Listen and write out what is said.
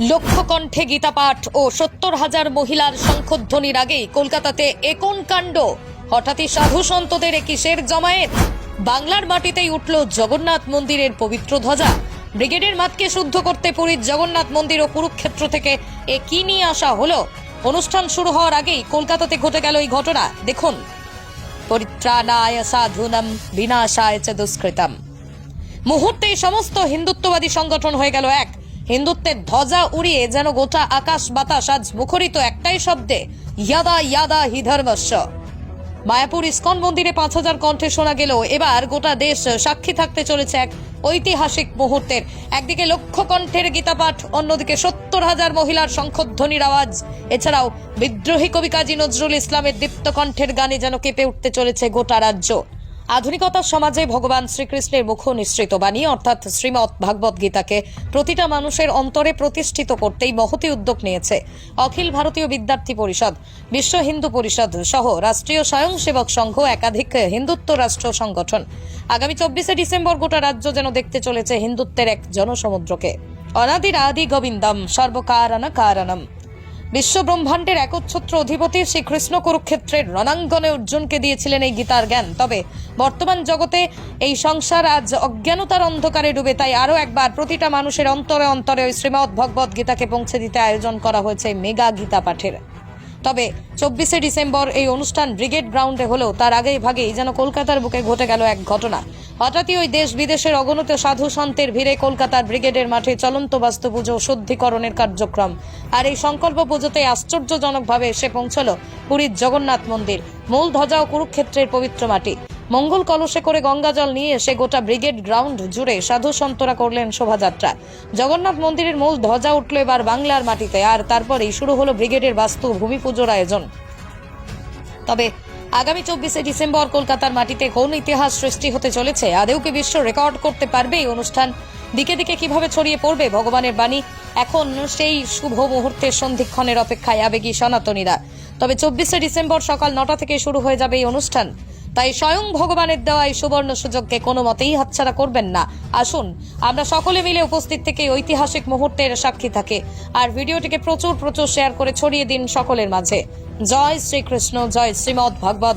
লক্ষ কণ্ঠে গীতা পাঠ ও সত্তর হাজার মহিলার শঙ্খধ্বনির আগেই কলকাতাতে একন কাণ্ড। হঠাৎই সাধু সন্তদের এ কিসের জমায়েত। বাংলার মাটিতেই উঠল জগন্নাথ মন্দিরের পবিত্র ধ্বজা। ব্রিগেডের মাতকে শুদ্ধ করতে পুরীর জগন্নাথ মন্দির ও কুরুক্ষেত্র থেকে এ কি নিয়ে আসা হলো। অনুষ্ঠান শুরু হওয়ার আগেই কলকাতাতে ঘটে গেল এই ঘটনা। দেখুন। পরিত্রাণায় সাধুনম, বিনাশায় দুষ্কৃতম। মুহূর্তে সমস্ত হিন্দুত্ববাদী সংগঠন হয়ে গেল এক। হিন্দুত্বের ধ্বজা উড়িয়ে যেন গোটা আকাশ বাতাস আজ মুখরিত একটাই শব্দে, ইয়াদা ইয়াদা হি ধর্মস্য মায়াপুর ইস্কন মন্দিরে পাঁচ হাজার কণ্ঠে শোনা গেল, এবার গোটা দেশ সাক্ষী থাকতে চলেছে এক ঐতিহাসিক মুহূর্তের। একদিকে লক্ষ কণ্ঠের গীতাপাঠ, অন্যদিকে সত্তর হাজার মহিলার শঙ্খধ্বনির আওয়াজ। এছাড়াও বিদ্রোহী কবি কাজী নজরুল ইসলামের দীপ্ত কণ্ঠের গানে যেন কেঁপে উঠতে চলেছে গোটা রাজ্য। আধুনিকতার সমাজে ভগবান শ্রীকৃষ্ণের মুখ নিঃসৃত বাণী, অর্থাৎ শ্রীমৎ ভাগবত গীতাকে প্রতিটা মানুষের অন্তরে প্রতিষ্ঠিত করতেই মহতি উদ্যোগ নিয়েছে অখিল ভারতীয় বিদ্যার্থী পরিষদ, বিশ্ব হিন্দু পরিষদ সহ রাষ্ট্রীয় স্বয়ংসেবক সংঘ, একাধিক হিন্দুত্ব রাষ্ট্র সংগঠন। আগামী চব্বিশে ডিসেম্বর গোটা রাজ্য যেন দেখতে চলেছে হিন্দুত্বের এক জনসমুদ্রকে। অনাদির আদি গোবিন্দম সর্বকারণ কারণম বিশ্ব ব্রহ্মাণ্ডের একচ্ছত্র অধিপতি শ্রীকৃষ্ণ কুরুক্ষেত্রের রণাঙ্গনে অর্জুনকে দিয়েছিলেন এই গীতার জ্ঞান। তবে বর্তমান জগতে এই সংসার আজ অজ্ঞানতার অন্ধকারে ডুবে, তাই আরও একবার প্রতিটা মানুষের অন্তরে অন্তরে ওই শ্রীমৎ ভগবত গীতাকে পৌঁছে দিতে আয়োজন করা হয়েছে মেগা গীতা পাঠের। তবে চব্বিশে ডিসেম্বর এই অনুষ্ঠান ব্রিগেড গ্রাউন্ডে হলেও তার আগেই ভাগেই যেন কলকাতার বুকে ঘটে গেল এক ঘটনা। হঠাৎই ওই দেশ বিদেশের অগণিত সাধু সন্তের ভিড়ে কলকাতার ব্রিগেডের মাঠে চলন্ত বাস্তু পুজো শুদ্ধিকরণের কার্যক্রম। আর এই সংকল্প পুজোতে আশ্চর্যজনকভাবে এসে পৌঁছল পুরীর জগন্নাথ মন্দির, মূল ধ্বজা ও কুরুক্ষেত্রের পবিত্র মাটি। মঙ্গল কলসে করে গঙ্গাজল নিয়ে এসে গোটা ব্রিগেড গ্রাউন্ড জুড়ে সাধু সন্তরা করলেন শোভাযাত্রা। জগন্নাথ মন্দিরের মূল ধ্বজা উঠল এবার বাংলার মাটিতে, আর তারপরেই শুরু হলো ব্রিগেডের বাস্তু ভূমি পুজোর আয়োজন। তবে আগামী চব্বিশে ডিসেম্বর কলকাতার মাটিতে কোন ইতিহাস সৃষ্টি হতে চলেছে। আদেও কি বিশ্ব রেকর্ড করতে পারবে এই অনুষ্ঠান। দিকে দিকে কীভাবে ছড়িয়ে পড়বে ভগবানের বাণী, এখন সেই শুভ মুহূর্তের সন্ধিক্ষণের অপেক্ষায় আবেগী সনাতনীরা। তবে চব্বিশে ডিসেম্বর সকাল নটা থেকে শুরু হয়ে যাবে এই অনুষ্ঠান। তাই স্বয়ং ভগবানের দেওয়া এই সুবর্ণ সুযোগকে কোনো মতেই হাতছাড়া করবেন না। আসুন, আমরা সকলে মিলে উপস্থিত থেকে ঐতিহাসিক মুহূর্তের সাক্ষী থাকে। আর ভিডিওটিকে প্রচুর প্রচুর শেয়ার করে ছড়িয়ে দিন সকলের মাঝে। জয় শ্রীকৃষ্ণ জয় শ্রীমৎ ভগবদ